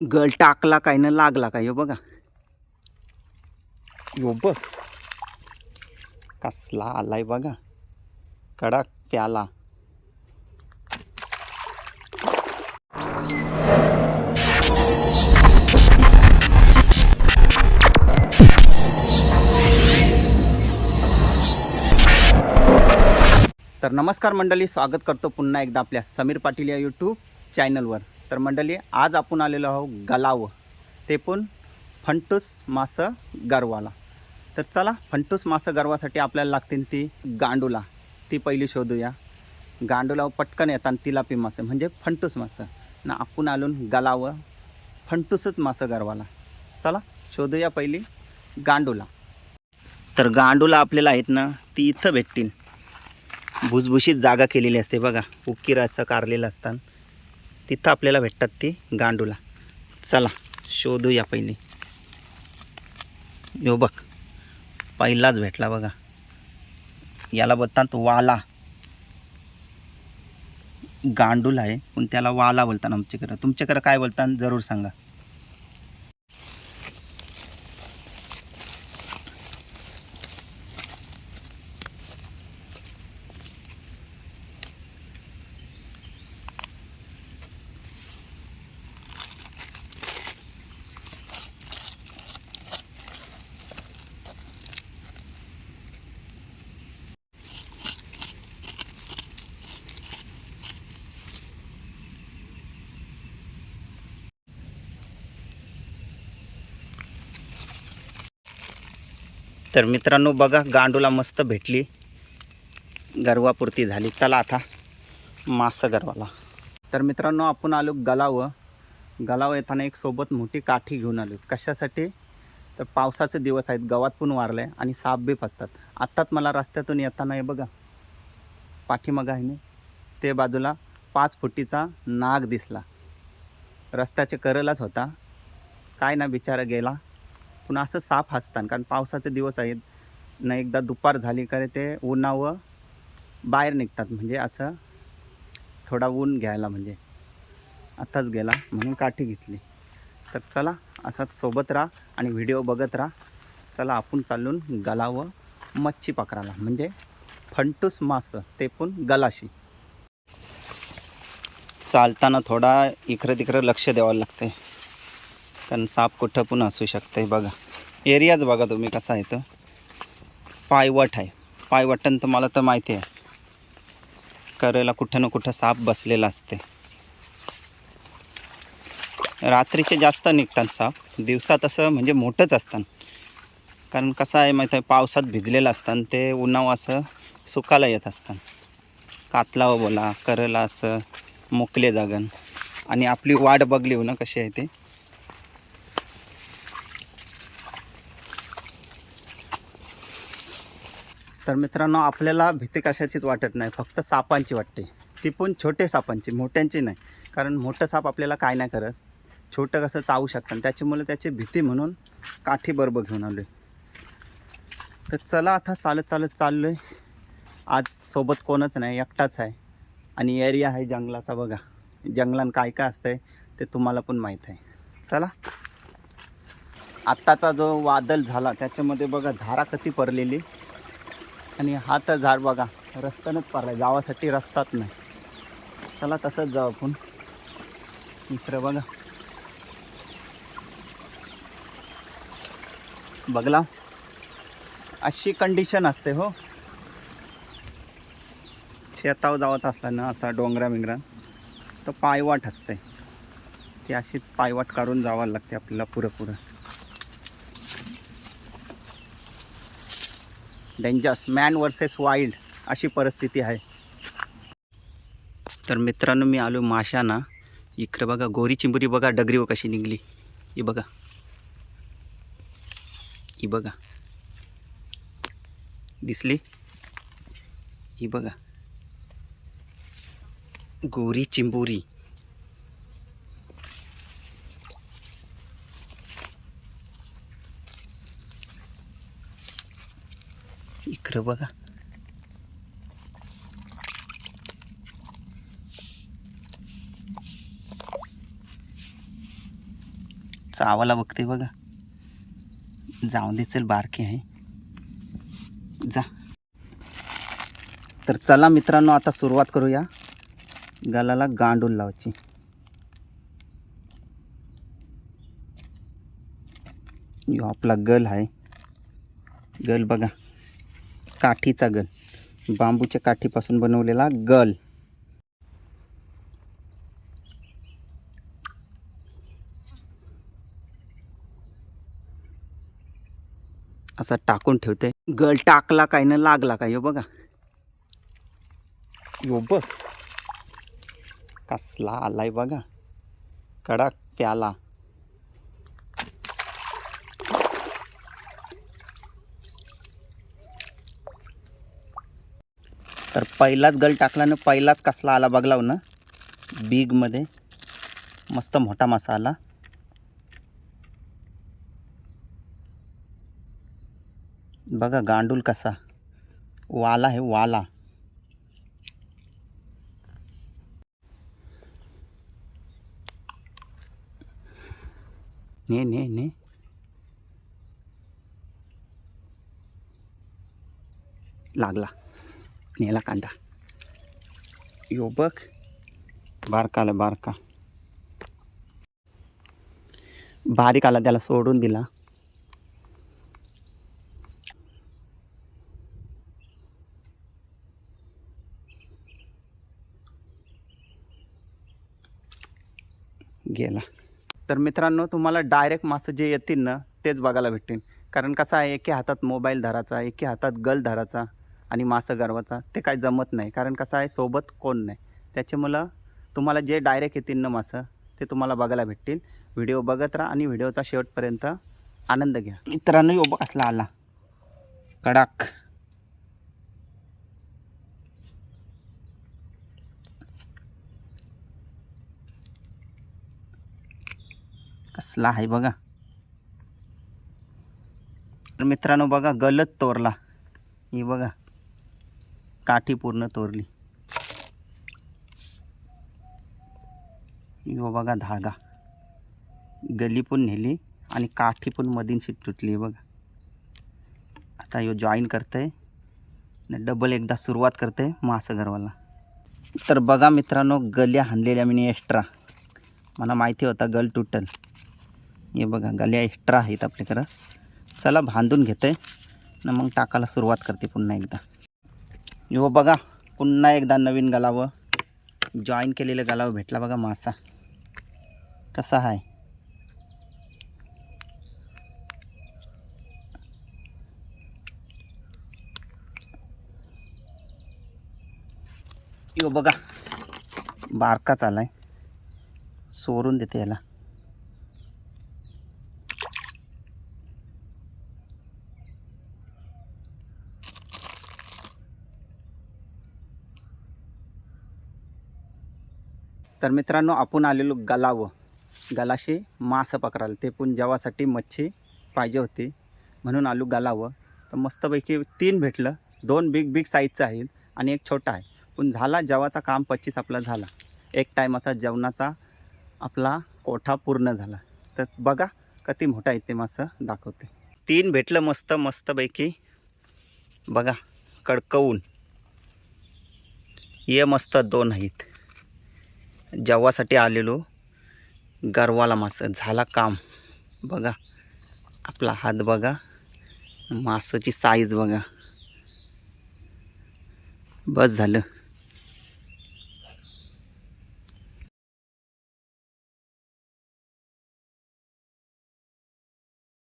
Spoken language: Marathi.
गळ टाकला काय ना लागला काय यो बघा. यो बघ. कसला आलाय बघा. कडक प्याला. तर नमस्कार मंडळी स्वागत करतो पुन्हा एकदा आपल्या समीर पाटील या यूट्यूब चॅनलवर तर मंडळी आज आपण आलेलो आहोत गलाव. ते पण फंटूस मासं गरवाला. तर चला फंटूस मासं गरवासाठी आपल्याला लागतील ती गांडूला. ती पहिली शोधूया. गांडूला पटकन येतात तिलापी मासे म्हणजे फंटूस मासं. ना आपण आलून गलाव फंटूसच मासं गरवाला. चला शोधूया पहिली गांडूला. तर गांडूला आपल्याला आहेत ना ती इथं भेटतील. भुसभुशीत जागा केलेली असते बघा. उक्कीर असं कारलेलं असतात तिथं आपल्याला भेटतात ती गांडूला. चला शोधूया पहिली. यो बघ पहिलाच भेटला बघा. याला बोलतात वाला. गांडूल आहे पण त्याला वाला बोलतात आमच्याकडं. तुमच्याकडं काय बोलतात जरूर सांगा. तर मित्रांनो बघा गांडूला मस्त भेटली. गर्वापुरती झाली. चला आता मासा गर्वाला. तर मित्रांनो आपण आलो गलाव. गलाव येताना एक सोबत मोठी काठी घेऊन आलो कशासाठी? तर पावसाचे दिवस आहेत. गवात पण वारलं आहे आणि साप बी फसतात. आत्ताच मला रस्त्यातून येताना हे बघा पाठीमागं आहे ना ते बाजूला पाच फुटीचा नाग दिसला. रस्त्याच्या करलाच होता. काय ना बिचारा गेला. पुन्हा असं साफ हसतान कारण पावसाचे दिवस आहेत. ना एकदा दुपार झाली का ते उन्हावं बाहेर निघतात म्हणजे असं थोडा ऊन घ्यायला म्हणजे. आत्ताच गेला म्हणून काठी घेतली. तर चला असाच सोबत राहा आणि व्हिडिओ बघत राहा. चला आपण चालून गलावं मच्छी पकडायला म्हणजे फंटूस मासं ते पण गलाशी. चालताना थोडा इकडं तिकडं लक्ष द्यावं लागते कारण साप कुठं पण असू शकतं आहे बघा. एरियाच बघा तुम्ही कसा आहे तर पायवट आहे. पायवटन तर मला तर माहिती आहे. करेला कुठं ना कुठं साप बसलेला असते रात्रीचे जास्त निघतात साप. दिवसात असं म्हणजे मोठंच असतात कारण कसं आहे माहीत आहे पावसात भिजलेलं असतात ते उन्हावं असं सुकायला येत असतात कातलावं बोला करेला असं मोकले जागन आणि आपली वाट बघली हो ना कशी आहे ते. तर मित्रांनो आपल्याला भीती कशाचीच वाटत नाही फक्त सापांची वाटते. ती पण छोटे सापांची मोठ्यांची नाही. कारण मोठं साप आपल्याला काय नाही करत. छोटं कसं चावू शकतं त्याच्यामुळे त्याची भीती म्हणून काठी बरोबर घेऊन आलो तर चला आता चालत चालत चाललो आहे आज सोबत कोणच नाही एकटाच आहे. आणि एरिया आहे जंगलाचा बघा. जंगलात काय काय असतंय ते तुम्हाला पण माहीत आहे. चला. आत्ताचा जो वादल झाला त्याच्यामध्ये बघा झारा कती पडलेली. आणि हा तर झाड बघा रस्त्यानंच आहे जावासाठी रस्ताच नाही. चला तसंच जाऊ आपण. मित्र बघा. बघला? अशी कंडिशन असते हो. शेतावर जावाचं असला ना असा डोंगरा बिंगरा तर पायवाट असते. ती अशी पायवाट काढून जावं लागते आपल्याला पुरं. डेंजर्स मॅन वर्सेस वाईल्ड अशी परिस्थिती आहे. तर मित्रांनो मी आलो माशांना. इकडे बघा गोरी चिंबुरी बघा डगरीवर कशी निघली. ही बघा. ही बघा. दिसली? ही बघा. गोरी चिंबोरी. इकडं बघा. चावाला बघते बघा. जाऊन दे चल बारके आहे. जा. तर चला मित्रांनो आता सुरुवात करूया. गलाला गांडूल लावायची. यो आपला गल आहे. गल बघा. काठीचा गल. बांबूच्या काठीपासून बनवलेला गल. असा टाकून ठेवते. गल टाकला काय ना लागला काय यो बघा. यो बघ. कसला आलाय बघा. कडक प्याला. तर पहिलाच गल टाकला ना पहिलाच कसला आला बघलाव ना बिगमध्ये मस्त मोठा मासा आला. बघा गांडूल कसा. वाला आहे वाला. ने ने ने. लागला. याला कांदा यो बघ बारका आला बारका बारीक आला त्याला सोडून दिला गेला तर मित्रांनो तुम्हाला डायरेक्ट मासे जे येतील ना तेच बघायला भेटतील. कारण कसं आहे एके हातात मोबाईल धराचा एके हातात गल धराचा आणि मासं गरवाचा ते काय जमत नाही. कारण कसं आहे सोबत कोण नाही. त्याच्यामुळं तुम्हाला जे डायरेक्ट येतील ना मासं ते तुम्हाला बघायला भेटतील. व्हिडिओ बघत राहा आणि व्हिडिओचा शेवटपर्यंत आनंद घ्या. मित्रांनो योग असला आला. कडाक. कसला आहे बघा. तर मित्रांनो बघा गलत तोरला. ही बघा. काठी पूर्ण तोरली. यो बघा धागा. गली पण नेली आणि काठी पण मधीन तुटली बघा. आता यो जॉईन करते आणि डबल एकदा सुरुवात करते मासं गरवाला तर बघा मित्रांनो गल्या हाणलेल्या मी एक्स्ट्रा मला माहिती होता गल तुटल. हे बघा गल्या एक्स्ट्रा आहेत आपल्याकडं. चला बांधून घेते ना मग टाकायला सुरुवात करते पुन्हा एकदा. हो बघा पुन्हा एकदा नवीन गलावं. जॉईन केलेलं गलावं भेटला बघा मासा. कसा आहे यो बघा बारकाच चालाय. सोडून देते याला. तर मित्रांनो आपण आलेलो गलावं. गलाशी मासं पकडायला ते पण जेवासाठी मच्छी पाहिजे होती. म्हणून आलो गलावं. तर मस्तपैकी तीन भेटलं. दोन बिग बिग साईजचं आहेत आणि एक छोटा आहे. पण झाला जेवाचा काम पच्चीस आपला झाला. एक टायमाचा जेवणाचा आपला कोठा पूर्ण झाला. तर बघा किती मोठा आहे ते मासं दाखवते. तीन भेटलं मस्त मस्तपैकी. बघा कडकवून. ये मस्त दोन आहेत. जेवासाठी आलेलो गरवाला मासं झाला काम. बघा आपला हात बघा मासाची साईज बघा. बस झालं.